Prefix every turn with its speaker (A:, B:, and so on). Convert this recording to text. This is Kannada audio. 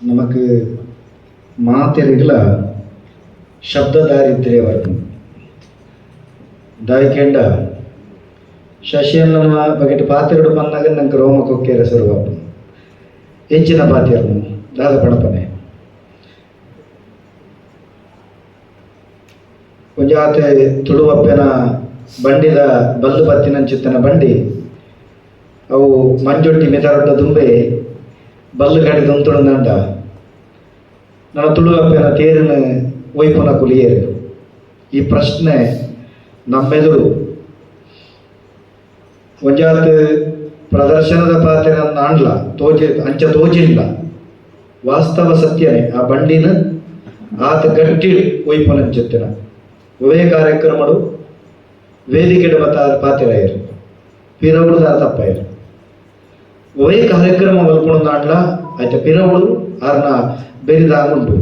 A: ನಮಗೆ மாத்திரைகளை ಶಬ್ದ ದಾರಿದ್ರ್ಯ ವರ್ಧನೆ ದಾಯಿಕೆಂಡ ಶಶಿಯನ್ನು ಬಗೆಟ್ ಪಾತಿರುಡು ಪನ್ನಾಗ ನಂಗೆ ರೋಮ ಕೊಕ್ಕೇರ ಸರುವಾಪು ಎಂಚಿನ ಪಾತಿರನು ದಾದ ಪಣಪನೆ ಒಂಜಾತೆ ತುಳುವಪ್ಪೆನ ಬಂಡಿದ ಬಲ್ಲು ಬತ್ತಿನ ಚಿತ್ತನ ಬಂಡಿ, ಅವು ಮಂಜೊಟ್ಟಿ ಮಿತರೊಡ್ಡ ದುಂಬೆ ಗಡಿ ದುಂತುಡು ನಂಡ. ನನ್ನ ತುಳುವಪ್ಪೆನ ತೇರಿನ ವೈಪುನ ಕುಲಿಯೇರು. ಈ ಪ್ರಶ್ನೆ ನಮ್ಮೆದುರು. ಒಂಜಾತ್ ಪ್ರದರ್ಶನದ ಪಾತ್ರ ಆಂಡ್ಲ ತೋಜಿ, ಅಂಚ ತೋಜಿಲ್ಲ. ವಾಸ್ತವ ಸತ್ಯನೆ ಆ ಬಂಡಿನ ಆತ ಗಟ್ಟಿ ಒಯ್ಪುನಂಚಿತ್ತಿನ ಒವೇ ಕಾರ್ಯಕ್ರಮಡು ವೇದಿಕೆಡು ಬತ್ತ ಇರು. ಪಿರವುಡು ತಪ್ಪ ತಪ್ಪಾಯರು ಒವೇ ಕಾರ್ಯಕ್ರಮ ಮಲ್ಕೊಂಡು ನಾಡ್ಲ ಆಯ್ತ ಪಿರವುಡು ಆರ್ನ ಬೆರಿದಾಗುಂಟು